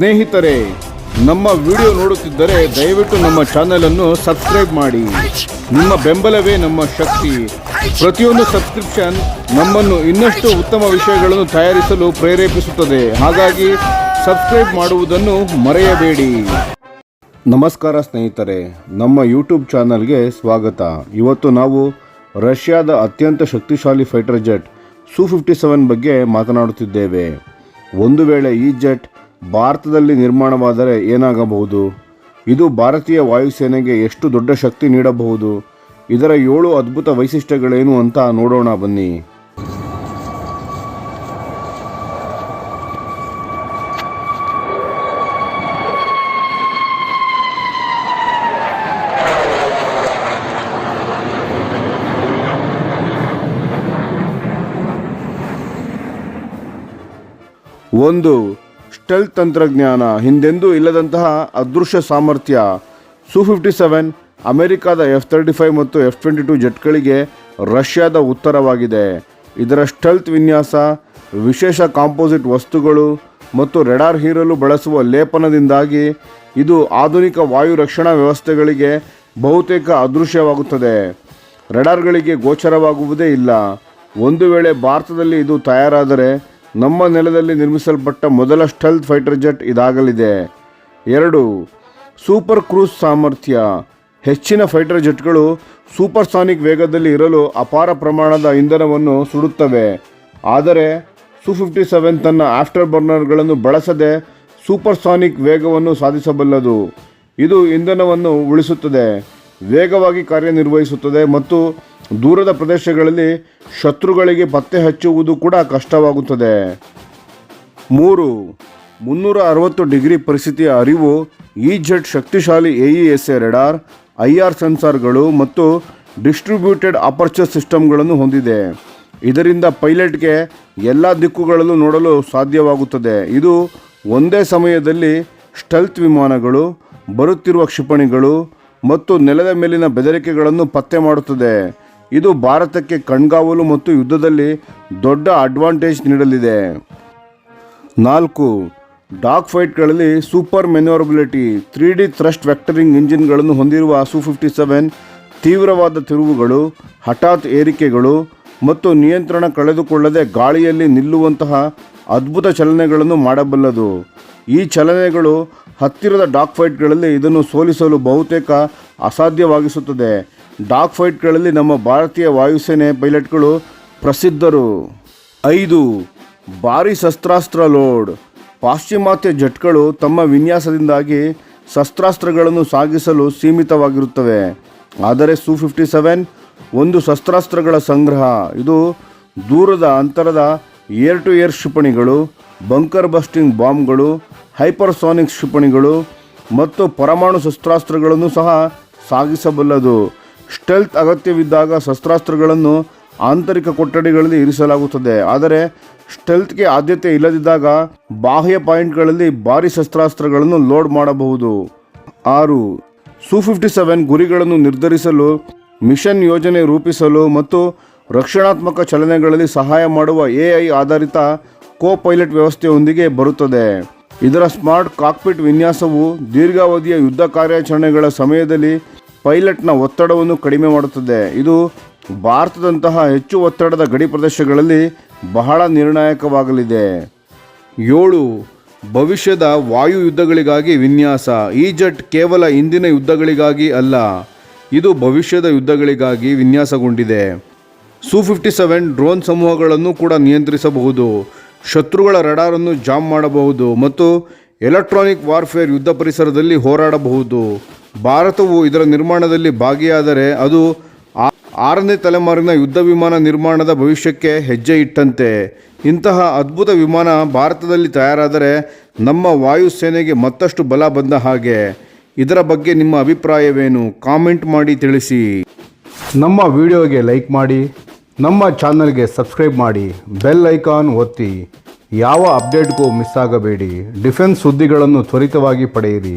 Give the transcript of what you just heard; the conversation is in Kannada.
ಸ್ನೇಹಿತರೆ, ನಮ್ಮ ವಿಡಿಯೋ ನೋಡುತ್ತಿದ್ದರೆ ದಯವಿಟ್ಟು ನಮ್ಮ ಚಾನೆಲ್ ಅನ್ನು ಸಬ್ಸ್ಕ್ರೈಬ್ ಮಾಡಿ. ನಿಮ್ಮ ಬೆಂಬಲವೇ ನಮ್ಮ ಶಕ್ತಿ. ಪ್ರತಿಯೊಂದು ಸಬ್ಸ್ಕ್ರಿಪ್ಷನ್ ನಮ್ಮನ್ನು ಇನ್ನಷ್ಟು ಉತ್ತಮ ವಿಷಯಗಳನ್ನು ತಯಾರಿಸಲು ಪ್ರೇರೇಪಿಸುತ್ತದೆ. ಹಾಗಾಗಿ ಸಬ್ಸ್ಕ್ರೈಬ್ ಮಾಡುವುದನ್ನು ಮರೆಯಬೇಡಿ. ನಮಸ್ಕಾರ ಸ್ನೇಹಿತರೆ, ನಮ್ಮ ಯೂಟ್ಯೂಬ್ ಚಾನಲ್ಗೆ ಸ್ವಾಗತ. ಇವತ್ತು ನಾವು ರಷ್ಯಾದ ಅತ್ಯಂತ ಶಕ್ತಿಶಾಲಿ fighter jet Su fifty seven ಬಗ್ಗೆ ಮಾತನಾಡುತ್ತಿದ್ದೇವೆ. ಒಂದು ವೇಳೆ ಈ ಜೆಟ್ ಭಾರತದಲ್ಲಿ ನಿರ್ಮಾಣವಾದರೆ ಏನಾಗಬಹುದು? ಇದು ಭಾರತೀಯ ವಾಯುಸೇನೆಗೆ ಎಷ್ಟು ದೊಡ್ಡ ಶಕ್ತಿ ನೀಡಬಹುದು? ಇದರ ಏಳು ಅದ್ಭುತ ವೈಶಿಷ್ಟ್ಯಗಳೇನು ಅಂತ ನೋಡೋಣ ಬನ್ನಿ. ಒಂದು ಸ್ಟೆಲ್ತ್ ತಂತ್ರಜ್ಞಾನ, ಹಿಂದೆಂದೂ ಇಲ್ಲದಂತಹ ಅದೃಶ್ಯ ಸಾಮರ್ಥ್ಯ. ಸು ಫಿಫ್ಟಿ ಸೆವೆನ್ ಅಮೆರಿಕಾದ ಎಫ್ ತರ್ಟಿ ಫೈವ್ ಮತ್ತು ಎಫ್ ಟ್ವೆಂಟಿ ಟು ಜೆಟ್ಗಳಿಗೆ ರಷ್ಯಾದ ಉತ್ತರವಾಗಿದೆ. ಇದರ ಸ್ಟೆಲ್ತ್ ವಿನ್ಯಾಸ, ವಿಶೇಷ ಕಾಂಪೋಸಿಟ್ ವಸ್ತುಗಳು ಮತ್ತು ರೆಡಾರ್ ಹೀರಲು ಬಳಸುವ ಲೇಪನದಿಂದಾಗಿ ಇದು ಆಧುನಿಕ ವಾಯು ರಕ್ಷಣಾ ವ್ಯವಸ್ಥೆಗಳಿಗೆ ಬಹುತೇಕ ಅದೃಶ್ಯವಾಗುತ್ತದೆ. ರೆಡಾರ್ಗಳಿಗೆ ಗೋಚರವಾಗುವುದೇ ಇಲ್ಲ. ಒಂದು ವೇಳೆ ಭಾರತದಲ್ಲಿ ಇದು ತಯಾರಾದರೆ ನಮ್ಮ ನೆಲದಲ್ಲಿ ನಿರ್ಮಿಸಲ್ಪಟ್ಟ ಮೊದಲ ಸ್ಟೆಲ್ತ್ ಫೈಟರ್ ಜೆಟ್ ಇದಾಗಲಿದೆ. ಎರಡು ಸೂಪರ್ ಕ್ರೂಸ್ ಸಾಮರ್ಥ್ಯ. ಹೆಚ್ಚಿನ ಫೈಟರ್ ಜೆಟ್ಗಳು ಸೂಪರ್ಸಾನಿಕ್ ವೇಗದಲ್ಲಿ ಇರಲು ಅಪಾರ ಪ್ರಮಾಣದ ಇಂಧನವನ್ನು ಸುಡುತ್ತವೆ. ಆದರೆ ಸು ಫಿಫ್ಟಿ ಸೆವೆನ್ ತನ್ನ ಆಫ್ಟರ್ ಬರ್ನರ್ಗಳನ್ನು ಬಳಸದೆ ಸೂಪರ್ಸಾನಿಕ್ ವೇಗವನ್ನು ಸಾಧಿಸಬಲ್ಲದು. ಇದು ಇಂಧನವನ್ನು ಉಳಿಸುತ್ತದೆ, ವೇಗವಾಗಿ ಕಾರ್ಯನಿರ್ವಹಿಸುತ್ತದೆ ಮತ್ತು ದೂರದ ಪ್ರದೇಶಗಳಲ್ಲಿ ಶತ್ರುಗಳಿಗೆ ಪತ್ತೆ ಹಚ್ಚುವುದು ಕೂಡ ಕಷ್ಟವಾಗುತ್ತದೆ. ಮೂರು ಮುನ್ನೂರ ಅರವತ್ತು ಡಿಗ್ರಿ ಪರಿಸ್ಥಿತಿಯ ಅರಿವು ಈ ಜೆಟ್ ಶಕ್ತಿಶಾಲಿ A S A radar, I R ಸೆನ್ಸಾರ್ಗಳು ಮತ್ತು ಡಿಸ್ಟ್ರಿಬ್ಯೂಟೆಡ್ ಅಪರ್ಚರ್ ಸಿಸ್ಟಮ್ಗಳನ್ನು ಹೊಂದಿದೆ. ಇದರಿಂದ ಪೈಲಟ್ಗೆ ಎಲ್ಲ ದಿಕ್ಕುಗಳಲ್ಲೂ ನೋಡಲು ಸಾಧ್ಯವಾಗುತ್ತದೆ. ಇದು ಒಂದೇ ಸಮಯದಲ್ಲಿ ಸ್ಟೆಲ್ತ್ ವಿಮಾನಗಳು, ಬರುತ್ತಿರುವ ಕ್ಷಿಪಣಿಗಳು ಮತ್ತು ನೆಲದ ಮೇಲಿನ ಬೆದರಿಕೆಗಳನ್ನು ಪತ್ತೆ ಮಾಡುತ್ತದೆ. ಇದು ಭಾರತಕ್ಕೆ ಕಣ್ಗಾವಲು ಮತ್ತು ಯುದ್ಧದಲ್ಲಿ ದೊಡ್ಡ ಅಡ್ವಾಂಟೇಜ್ ನೀಡಲಿದೆ. ನಾಲ್ಕು dog ಫೈಟ್ಗಳಲ್ಲಿ super manoeuvrability three D thrust vectoring ಇಂಜಿನ್ಗಳನ್ನು ಹೊಂದಿರುವ ಸು ಫಿಫ್ಟಿ ಸೆವೆನ್ ತೀವ್ರವಾದ ತಿರುವುಗಳು, ಹಠಾತ್ ಏರಿಕೆಗಳು ಮತ್ತು ನಿಯಂತ್ರಣ ಕಳೆದುಕೊಳ್ಳದೆ ಗಾಳಿಯಲ್ಲಿ ನಿಲ್ಲುವಂತಹ ಅದ್ಭುತ ಚಲನೆಗಳನ್ನು ಮಾಡಬಲ್ಲದು. ಈ ಚಲನೆಗಳು ಹತ್ತಿರದ ಡಾಕ್ ಫೈಟ್ಗಳಲ್ಲಿ ಇದನ್ನು ಸೋಲಿಸಲು ಬಹುತೇಕ ಅಸಾಧ್ಯವಾಗಿಸುತ್ತದೆ. ಡಾಗ್ ಫೈಟ್ಗಳಲ್ಲಿ ನಮ್ಮ ಭಾರತೀಯ ವಾಯುಸೇನೆ ಪೈಲಟ್ಗಳು ಪ್ರಸಿದ್ಧರು. ಐದು, ಭಾರಿ ಶಸ್ತ್ರಾಸ್ತ್ರ ಲೋಡ್. ಪಾಶ್ಚಿಮಾತ್ಯ ಜಟ್ಗಳು ತಮ್ಮ ವಿನ್ಯಾಸದಿಂದಾಗಿ ಶಸ್ತ್ರಾಸ್ತ್ರಗಳನ್ನು ಸಾಗಿಸಲು ಸೀಮಿತವಾಗಿರುತ್ತವೆ. ಆದರೆ ಸು ಫಿಫ್ಟಿ ಸೆವೆನ್ ಒಂದು ಶಸ್ತ್ರಾಸ್ತ್ರಗಳ ಸಂಗ್ರಹ. ಇದು ದೂರದ ಅಂತರದ ಏರ್ ಟು ಏರ್ ಕ್ಷಿಪಣಿಗಳು, ಬಂಕರ್ ಬಸ್ಟಿಂಗ್ ಬಾಂಬ್ಗಳು, ಹೈಪರ್ಸಾನಿಕ್ ಕ್ಷಿಪಣಿಗಳು ಮತ್ತು ಪರಮಾಣು ಶಸ್ತ್ರಾಸ್ತ್ರಗಳನ್ನು ಸಹ ಸಾಗಿಸಬಲ್ಲದು. ಸ್ಟೆಲ್ತ್ ಅಗತ್ಯವಿದ್ದಾಗ ಶಸ್ತ್ರಾಸ್ತ್ರಗಳನ್ನು ಆಂತರಿಕ ಕೊಠಡಿಗಳಲ್ಲಿ ಇರಿಸಲಾಗುತ್ತದೆ. ಆದರೆ ಸ್ಟೆಲ್ತ್ಗೆ ಆದ್ಯತೆ ಇಲ್ಲದಿದ್ದಾಗ ಬಾಹ್ಯ ಪಾಯಿಂಟ್ಗಳಲ್ಲಿ ಭಾರಿ ಶಸ್ತ್ರಾಸ್ತ್ರಗಳನ್ನು ಲೋಡ್ ಮಾಡಬಹುದು. ಆರು ಸು ಫಿಫ್ಟಿ ಸೆವೆನ್ ಗುರಿಗಳನ್ನು ನಿರ್ಧರಿಸಲು, ಮಿಷನ್ ಯೋಜನೆ ರೂಪಿಸಲು ಮತ್ತು ರಕ್ಷಣಾತ್ಮಕ ಚಲನೆಗಳಲ್ಲಿ ಸಹಾಯ ಮಾಡುವ ಎ ಐ ಆಧಾರಿತ ಕೋ ಪೈಲಟ್ ವ್ಯವಸ್ಥೆಯೊಂದಿಗೆ ಬರುತ್ತದೆ. ಇದರ ಸ್ಮಾರ್ಟ್ ಕಾಕ್ಪಿಟ್ ವಿನ್ಯಾಸವು ದೀರ್ಘಾವಧಿಯ ಯುದ್ಧ ಕಾರ್ಯಾಚರಣೆಗಳ ಸಮಯದಲ್ಲಿ ಪೈಲಟ್ನ ಒತ್ತಡವನ್ನು ಕಡಿಮೆ ಮಾಡುತ್ತದೆ. ಇದು ಭಾರತದಂತಹ ಹೆಚ್ಚು ಒತ್ತಡದ ಗಡಿ ಪ್ರದೇಶಗಳಲ್ಲಿ ಬಹಳ ನಿರ್ಣಾಯಕವಾಗಲಿದೆ. ಏಳು, ಭವಿಷ್ಯದ ವಾಯು ಯುದ್ಧಗಳಿಗಾಗಿ ವಿನ್ಯಾಸ. ಈ ಜೆಟ್ ಕೇವಲ ಇಂದಿನ ಯುದ್ಧಗಳಿಗಾಗಿ ಅಲ್ಲ, ಇದು ಭವಿಷ್ಯದ ಯುದ್ಧಗಳಿಗಾಗಿ ವಿನ್ಯಾಸಗೊಂಡಿದೆ. ಸು ಫಿಫ್ಟಿ ಸೆವೆನ್ ಡ್ರೋನ್ ಸಮೂಹಗಳನ್ನು ಕೂಡ ನಿಯಂತ್ರಿಸಬಹುದು. ಶತ್ರುಗಳ ರಡಾರನ್ನು ಜಾಮ್ ಮಾಡಬಹುದು ಮತ್ತು ಎಲೆಕ್ಟ್ರಾನಿಕ್ ವಾರ್ಫೇರ್ ಯುದ್ಧ ಪರಿಸರದಲ್ಲಿ ಹೋರಾಡಬಹುದು. ಭಾರತವು ಇದರ ನಿರ್ಮಾಣದಲ್ಲಿ ಭಾಗಿಯಾದರೆ ಅದು ಆರನೇ ತಲೆಮಾರಿನ ಯುದ್ಧ ವಿಮಾನ ನಿರ್ಮಾಣದ ಭವಿಷ್ಯಕ್ಕೆ ಹೆಜ್ಜೆ ಇಟ್ಟಂತೆ. ಇಂತಹ ಅದ್ಭುತ ವಿಮಾನ ಭಾರತದಲ್ಲಿ ತಯಾರಾದರೆ ನಮ್ಮ ವಾಯುಸೇನೆಗೆ ಮತ್ತಷ್ಟು ಬಲ ಬಂದ ಹಾಗೆ. ಇದರ ಬಗ್ಗೆ ನಿಮ್ಮ ಅಭಿಪ್ರಾಯವೇನು? ಕಾಮೆಂಟ್ ಮಾಡಿ ತಿಳಿಸಿ. ನಮ್ಮ ವಿಡಿಯೋಗೆ ಲೈಕ್ ಮಾಡಿ, ನಮ್ಮ ಚಾನಲ್ಗೆ ಸಬ್ಸ್ಕ್ರೈಬ್ ಮಾಡಿ, ಬೆಲ್ ಐಕಾನ್ ಒತ್ತಿ. ಯಾವ ಅಪ್ಡೇಟ್ಗೂ ಮಿಸ್ ಆಗಬೇಡಿ. ಡಿಫೆನ್ಸ್ ಸುದ್ದಿಗಳನ್ನು ತ್ವರಿತವಾಗಿ ಪಡೆಯಿರಿ.